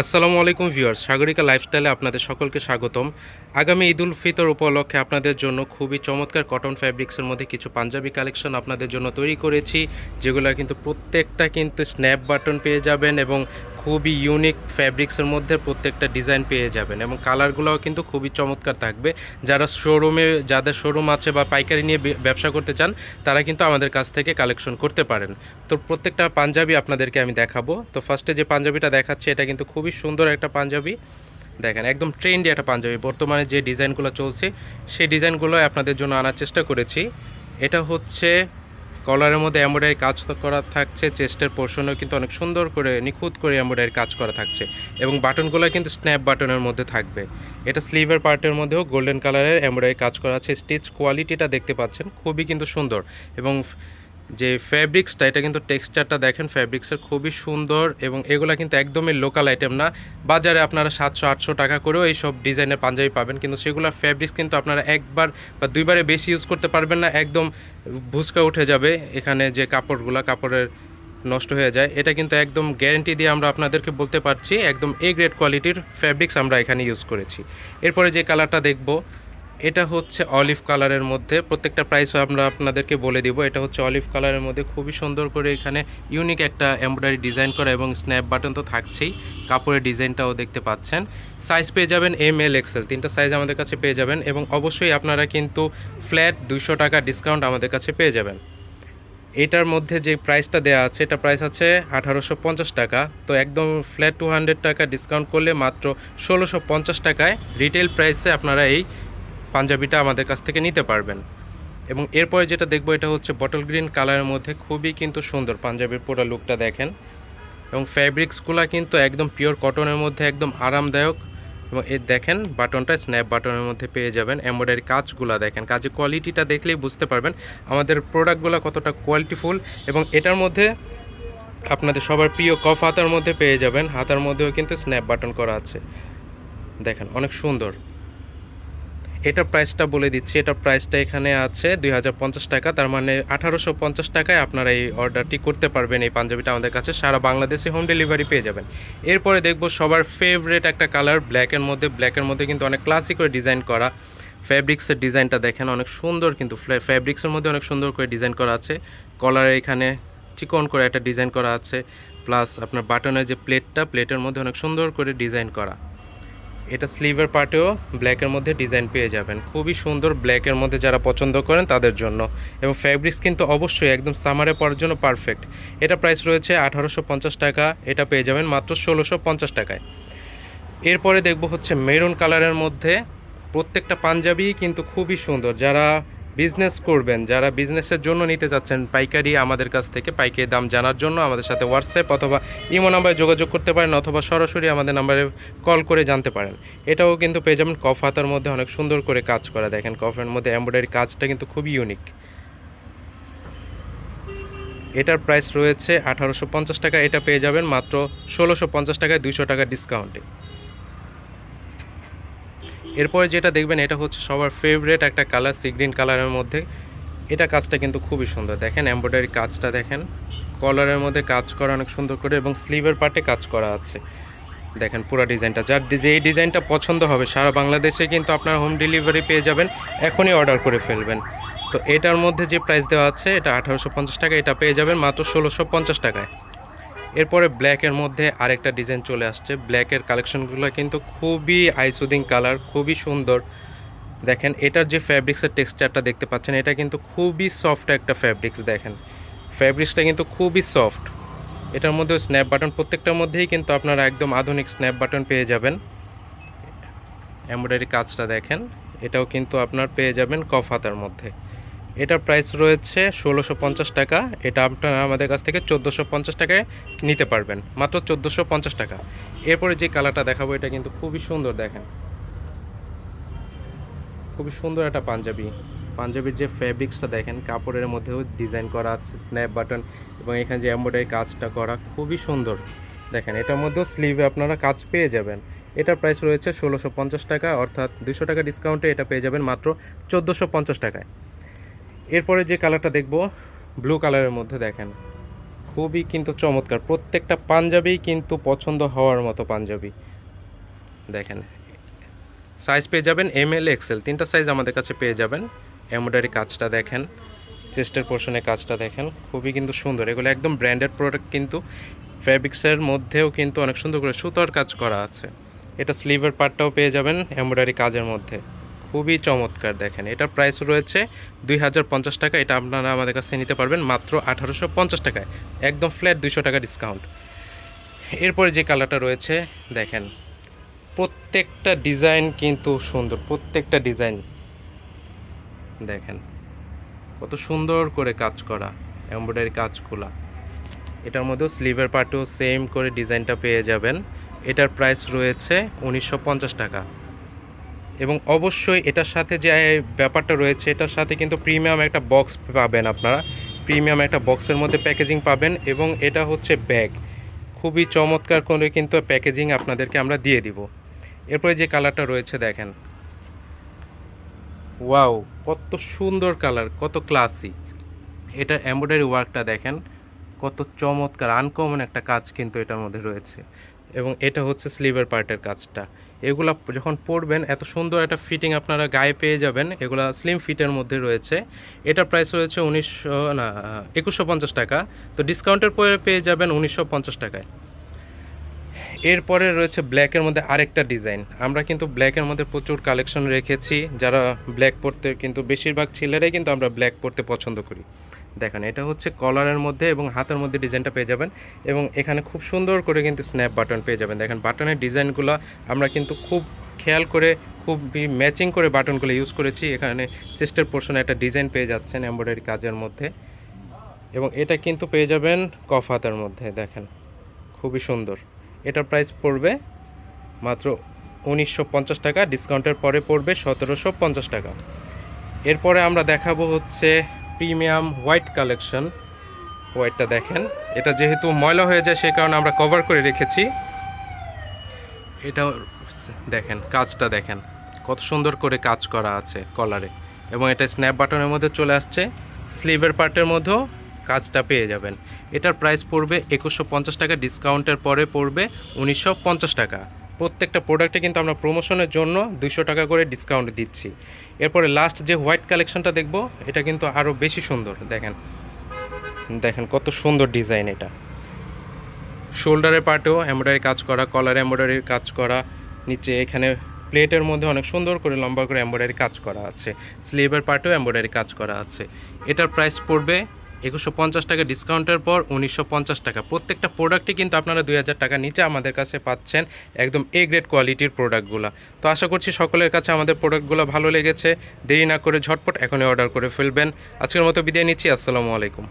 আসসালামু আলাইকুম ভিউয়ার্স, সাগরিকা লাইফস্টাইলে আপনাদের সকলকে স্বাগতম। আগামী ঈদ উল ফিতর উপলক্ষে আপনাদের জন্য খুবই চমৎকার কটন ফ্যাব্রিক্সের মধ্যে কিছু পাঞ্জাবি কালেকশন আপনাদের জন্য তৈরি করেছি, যেগুলো কিন্তু প্রত্যেকটা কিন্তু স্ন্যাপ বাটন পেয়ে যাবেন এবং খুবই ইউনিক ফ্যাব্রিক্সের মধ্যে প্রত্যেকটা ডিজাইন পেয়ে যাবেন এবং কালারগুলোও কিন্তু খুবই চমৎকার থাকবে। যারা শোরুমে যাদের শোরুম আছে বা পাইকারি নিয়ে ব্যবসা করতে চান, তারা কিন্তু আমাদের কাছ থেকে কালেকশন করতে পারেন। তো প্রত্যেকটা পাঞ্জাবি আপনাদেরকে আমি দেখাবো। তো ফার্স্টে যে পাঞ্জাবিটা দেখাচ্ছি, এটা কিন্তু খুবই সুন্দর একটা পাঞ্জাবি। দেখেন, একদম ট্রেন্ডি একটা পাঞ্জাবি। বর্তমানে যে ডিজাইনগুলো চলছে, সেই ডিজাইনগুলো আপনাদের জন্য আনার চেষ্টা করেছি। এটা হচ্ছে কলারের মধ্যে এমব্রয়ডারি কাজ করা থাকছে, চেস্টের পোর্শনও কিন্তু অনেক সুন্দর করে, নিখুঁত করে এমব্রয়ডারি কাজ করা থাকছে এবং বাটনগুলো কিন্তু স্ন্যাপ বাটনের মধ্যে থাকবে। এটা স্লিভের পার্টের মধ্যেও গোল্ডেন কালারের এমব্রয়ডারি কাজ করা আছে, স্টিচ কোয়ালিটিটা দেখতে পাচ্ছেন, খুবই কিন্তু সুন্দর এবং যে ফ্যাব্রিক্সটা এটা কিন্তু টেক্সচারটা দেখেন ফ্যাব্রিক্সের খুবই সুন্দর এবং এগুলা কিন্তু একদমই লোকাল আইটেম না। বাজারে আপনারা সাতশো, আটশো টাকা করেও এই সব ডিজাইনের পাঞ্জাবি পাবেন, কিন্তু সেগুলোর ফ্যাব্রিক্স কিন্তু আপনারা একবার বা দুইবারে বেশি ইউজ করতে পারবেন না, একদম ভুসকা উঠে যাবে এখানে যে কাপড়গুলা, কাপড়ের নষ্ট হয়ে যায়। এটা কিন্তু একদম গ্যারেন্টি দিয়ে আমরা আপনাদেরকে বলতে পারছি, একদম এ গ্রেড কোয়ালিটির ফ্যাব্রিক্স আমরা এখানে ইউজ করেছি। এরপরে যে কালারটা দেখব এটা হচ্ছে অলিভ কালারের মধ্যে। প্রত্যেকটা প্রাইসও আমরা আপনাদেরকে বলে দিব। এটা হচ্ছে অলিভ কালারের মধ্যে। খুবই সুন্দর করে এখানে ইউনিক একটা এমব্রয়ডারি ডিজাইন করা এবং স্ন্যাপ বাটন তো থাকছেই। কাপড়ের ডিজাইনটাও দেখতে পাচ্ছেন। সাইজ পেয়ে যাবেন এম এল এক্সেল তিনটা সাইজ আমাদের কাছে পেয়ে যাবেন এবং অবশ্যই আপনারা কিন্তু ফ্ল্যাট দুশো টাকা ডিসকাউন্ট আমাদের কাছে পেয়ে যাবেন। এটার মধ্যে যে প্রাইসটা দেওয়া আছে, এটা প্রাইস আছে আঠারোশো পঞ্চাশ টাকা। তো একদম ফ্ল্যাট টু হান্ড্রেড টাকা ডিসকাউন্ট করলে মাত্র ষোলোশো পঞ্চাশ টাকায় রিটেল প্রাইসে আপনারা এই পাঞ্জাবিটা আমাদের কাছ থেকে নিতে পারবেন। এবং এরপরে যেটা দেখব এটা হচ্ছে বটল গ্রিন কালারের মধ্যে খুবই কিন্তু সুন্দর পাঞ্জাবির পুরো লুকটা দেখেন। এবং ফ্যাব্রিক্সগুলো কিন্তু একদম পিওর কটনের মধ্যে একদম আরামদায়ক। এবং এর দেখেন বাটনটা স্ন্যাপ বাটনের মধ্যে পেয়ে যাবেন। এমব্রয়ডারি কাজগুলো দেখেন কাজের কোয়ালিটিটা দেখলেই বুঝতে পারবেন আমাদের প্রোডাক্টগুলো কতটা কোয়ালিটিফুল এবং এটার মধ্যে আপনাদের সবার প্রিয় কফ হাতার মধ্যে পেয়ে যাবেন। হাতার মধ্যেও কিন্তু স্ন্যাপ বাটন করা আছে। দেখেন অনেক সুন্দর। এটার প্রাইসটা বলে দিচ্ছি। এটার প্রাইসটা এখানে আছে দুই হাজার পঞ্চাশ টাকা। তার মানে আঠারোশো পঞ্চাশ টাকায় আপনারা এই অর্ডারটি করতে পারবেন এই পাঞ্জাবিটা আমাদের কাছে। সারা বাংলাদেশে হোম ডেলিভারি পেয়ে যাবেন। এরপরে দেখব সবার ফেভারেট একটা কালার ব্ল্যাকের মধ্যে। ব্ল্যাকের মধ্যে কিন্তু অনেক ক্লাসিক করে ডিজাইন করা। ফ্যাব্রিক্সের ডিজাইনটা দেখেন, অনেক সুন্দর কিন্তু ফ্যাব্রিক্সের মধ্যে অনেক সুন্দর করে ডিজাইন করা আছে। কলারে এখানে চিকন করে একটা ডিজাইন করা আছে। প্লাস আপনার বাটনের যে প্লেটটা প্লেটের মধ্যে অনেক সুন্দর করে ডিজাইন করা। এটা স্লিভের পার্টেও ব্ল্যাকের মধ্যে ডিজাইন পেয়ে যাবেন। খুবই সুন্দর ব্ল্যাকের মধ্যে যারা পছন্দ করেন তাদের জন্য। এবং ফ্যাব্রিক্স কিন্তু অবশ্যই একদম সামারে পরার জন্য পারফেক্ট এটা প্রাইস রয়েছে আঠারোশো পঞ্চাশ টাকা। এটা পেয়ে যাবেন মাত্র ষোলোশো টাকায়। এরপরে দেখব হচ্ছে মেরুন কালারের মধ্যে প্রত্যেকটা পাঞ্জাবি কিন্তু খুবই সুন্দর। যারা বিজনেস করবেন, যারা বিজনেসের জন্য নিতে চাচ্ছেন, পাইকারি আমাদের কাছ থেকে পাইকারি দাম জানার জন্য আমাদের সাথে হোয়াটসঅ্যাপ অথবা ইমো নাম্বারে যোগাযোগ করতে পারেন অথবা সরাসরি আমাদের নাম্বারে কল করে জানতে পারেন। এটাও কিন্তু পেয়ে যাবেন কফ হাতার মধ্যে অনেক সুন্দর করে কাজ করা। দেখেন কফের মধ্যে এমব্রয়ডারি কাজটা কিন্তু খুবই ইউনিক এটার প্রাইস রয়েছে আঠারোশো পঞ্চাশ টাকা, এটা পেয়ে যাবেন মাত্র ষোলোশো টাকায় দুইশো টাকা ডিসকাউন্টে এরপরে যেটা দেখবেন, এটা হচ্ছে সবার ফেভারেট একটা কালার সি গ্রিন কালারের মধ্যে। এটা কাজটা কিন্তু খুবই সুন্দর। দেখেন এমব্রয়ডারি কাজটা দেখেন। কলারের মধ্যে কাজ করা অনেক সুন্দর করে এবং স্লিভের পার্টে কাজ করা আছে। দেখেন পুরো ডিজাইনটা যার যেই ডিজাইনটা পছন্দ হবে, সারা বাংলাদেশে কিন্তু আপনার হোম ডেলিভারি পেয়ে যাবেন। এখনই অর্ডার করে ফেলবেন। তো এটার মধ্যে যে প্রাইস দেওয়া আছে, এটা আঠারোশো পঞ্চাশ টাকা, এটা পেয়ে যাবেন মাত্র ষোলোশো টাকায়। এরপরে ব্ল্যাকের মধ্যে আরেকটা ডিজাইন চলে আসছে। ব্ল্যাকের কালেকশনগুলো কিন্তু খুবই আইসুদিং কালার খুবই সুন্দর। দেখেন, এটার যে ফ্যাব্রিক্সের টেক্সচারটা দেখতে পাচ্ছেন, এটা কিন্তু খুবই সফট একটা ফ্যাব্রিক্স দেখেন। ফ্যাব্রিক্সটা কিন্তু খুবই সফট এটার মধ্যে স্ন্যাপ বাটন প্রত্যেকটার মধ্যেই কিন্তু আপনারা একদম আধুনিক স্ন্যাপ বাটন পেয়ে যাবেন। এমব্রয়ডারি কাজটা দেখেন, এটাও কিন্তু আপনার পেয়ে যাবেন কফ হাতার মধ্যে। এটার প্রাইস রয়েছে ষোলোশো পঞ্চাশ টাকা। এটা আপনারা আমাদের কাছ থেকে চোদ্দোশো পঞ্চাশ টাকায় নিতে পারবেন। মাত্র চোদ্দোশো পঞ্চাশ টাকা। এরপরে যে কালারটা দেখাবো, এটা কিন্তু খুবই সুন্দর দেখেন। খুবই সুন্দর একটা পাঞ্জাবি। পাঞ্জাবির যে ফ্যাব্রিক্সটা দেখেন, কাপড়ের মধ্যেও ডিজাইন করা আছে স্ন্যাপ বাটন এবং এখানে যে এমব্রয়ডারি কাজটা করা, খুবই সুন্দর। দেখেন, এটার মধ্যেও স্লিভে আপনারা কাজ পেয়ে যাবেন। এটার প্রাইস রয়েছে ষোলোশো পঞ্চাশ টাকা, অর্থাৎ দুশো টাকা ডিসকাউন্টে এটা পেয়ে যাবেন মাত্র চোদ্দোশো পঞ্চাশ টাকায়। এরপরে যে কালারটা দেখব ব্লু কালারের মধ্যে দেখেন। খুবই কিন্তু চমৎকার। প্রত্যেকটা পাঞ্জাবি কিন্তু পছন্দ হওয়ার মতো পাঞ্জাবি। দেখেন সাইজ পেয়ে যাবেন এম এল এক্সেল তিনটা সাইজ আমাদের কাছে পেয়ে যাবেন। এমব্রয়ডারি কাজটা দেখেন চেস্টের পোর্শনে কাজটা দেখেন। খুবই কিন্তু সুন্দর। এগুলো একদম ব্র্যান্ডেড প্রোডাক্ট কিন্তু। ফ্যাব্রিক্সের মধ্যেও কিন্তু অনেক সুন্দর করে সুতোর কাজ করা আছে। এটা স্লিভের পার্টটাও পেয়ে যাবেন এমব্রয়ডারি কাজের মধ্যে। খুবই চমৎকার দেখেন। এটার প্রাইস রয়েছে দুই হাজার পঞ্চাশ টাকা। এটা আপনারা আমাদের কাছ থেকে নিতে পারবেন মাত্র আঠারোশো পঞ্চাশ টাকায়। একদম ফ্ল্যাট দুইশো টাকা ডিসকাউন্ট এরপরে যে কালারটা রয়েছে, দেখেন, প্রত্যেকটা ডিজাইন কিন্তু সুন্দর, প্রত্যেকটা ডিজাইন দেখেন, কত সুন্দর করে কাজ করা এমব্রয়ডারি কাজগুলা। এটার মধ্যেও স্লিভের পার্টেও সেম করে ডিজাইনটা পেয়ে যাবেন। এটার প্রাইস রয়েছে উনিশশো পঞ্চাশ টাকা। এবং অবশ্যই এটার সাথে যে ব্যাপারটা রয়েছে, এটার সাথে কিন্তু প্রিমিয়াম একটা বক্স পাবেন আপনারা। প্রিমিয়াম একটা বক্সের মধ্যে প্যাকেজিং পাবেন এবং এটা হচ্ছে ব্যাগ খুবই চমৎকার করে কিন্তু প্যাকেজিং আপনাদেরকে আমরা দিয়ে দিব। এরপরে যে কালারটা রয়েছে দেখেন। ওয়াও কত সুন্দর কালার কত ক্লাসি এটার এমব্রয়ডারি ওয়ার্কটা দেখেন, কত চমৎকার আনকমন একটা কাজ কিন্তু এটার মধ্যে রয়েছে। এবং এটা হচ্ছে স্লিভের পার্টের কাজটা। এগুলা যখন পরবেন, এত সুন্দর একটা ফিটিং আপনারা গায়ে পেয়ে যাবেন। এগুলো স্লিম ফিটের মধ্যে রয়েছে। এটার প্রাইস রয়েছে উনিশশো, না, একুশশো পঞ্চাশ টাকা। তো ডিসকাউন্টের পরে পেয়ে যাবেন উনিশশো পঞ্চাশ টাকায়। এরপরে রয়েছে ব্ল্যাকের মধ্যে আরেকটা ডিজাইন আমরা কিন্তু ব্ল্যাকের মধ্যে প্রচুর কালেকশন রেখেছি। যারা ব্ল্যাক পরতে কিন্তু বেশিরভাগ ছেলেরাই কিন্তু আমরা ব্ল্যাক পরতে পছন্দ করি। দেখেন, এটা হচ্ছে কলারের মধ্যে এবং হাতের মধ্যে ডিজাইনটা পেয়ে যাবেন এবং এখানে খুব সুন্দর করে কিন্তু স্ন্যাপ বাটন পেয়ে যাবেন। দেখেন বাটনের ডিজাইনগুলো আমরা কিন্তু খুব খেয়াল করে, খুব ম্যাচিং করে বাটনগুলো ইউজ করেছি। এখানে চেস্টের পোর্শনে একটা ডিজাইন পেয়ে যাচ্ছেন এমব্রয়ডারি কাজের মধ্যে। এবং এটা কিন্তু পেয়ে যাবেন কফ হাতের মধ্যে, দেখেন, খুবই সুন্দর। এটার প্রাইস পড়বে মাত্র উনিশশো পঞ্চাশ টাকা ডিসকাউন্টের পরে পড়বে সতেরোশো পঞ্চাশ টাকা। এরপরে আমরা দেখাবো হচ্ছে প্রিমিয়াম হোয়াইট কালেকশন হোয়াইটটা দেখেন, এটা যেহেতু ময়লা হয়ে যায় সেই কারণে আমরা কভার করে রেখেছি। এটা দেখেন, কাজটা দেখেন, কত সুন্দর করে কাজ করা আছে কলারে এবং এটা স্ন্যাপ বাটনের মধ্যে চলে আসছে স্লিভের পার্টের মধ্যেও কাজটা পেয়ে যাবেন। এটার প্রাইস পড়বে একুশশো পঞ্চাশ টাকা ডিসকাউন্টের পরে পড়বে উনিশশো পঞ্চাশ টাকা। প্রত্যেকটা প্রোডাক্টে কিন্তু আমরা প্রমোশনের জন্য দুশো টাকা করে ডিসকাউন্ট দিচ্ছি। এরপরে লাস্ট যে হোয়াইট কালেকশনটা দেখব, এটা কিন্তু আরও বেশি সুন্দর, দেখেন। দেখেন কত সুন্দর ডিজাইন এটা। শোল্ডারের পার্টেও এমব্রয়ডারি কাজ করা কলার এমব্রয়ডারির কাজ করা, নিচে এখানে প্লেটের মধ্যে অনেক সুন্দর করে লম্বা করে এমব্রয়ডারি কাজ করা আছে। স্লিভের পার্টেও এমব্রয়ডারি কাজ করা আছে। এটার প্রাইস পড়বে একুশশো পঞ্চাশ টাকা ডিসকাউন্টের পর উনিশশো পঞ্চাশ টাকা। প্রত্যেকটা প্রোডাক্টই কিন্তু আপনারা দুই হাজার টাকা নিচে আমাদের কাছে পাচ্ছেন একদম এ গ্রেড কোয়ালিটির প্রোডাক্টগুলো। তো আশা করছি সকলের কাছে আমাদের প্রোডাক্টগুলো ভালো লেগেছে। দেরি না করে ঝটপট এখনই অর্ডার করে ফেলবেন। আজকের মতো বিদায় নিচ্ছি। আসসালামু আলাইকুম।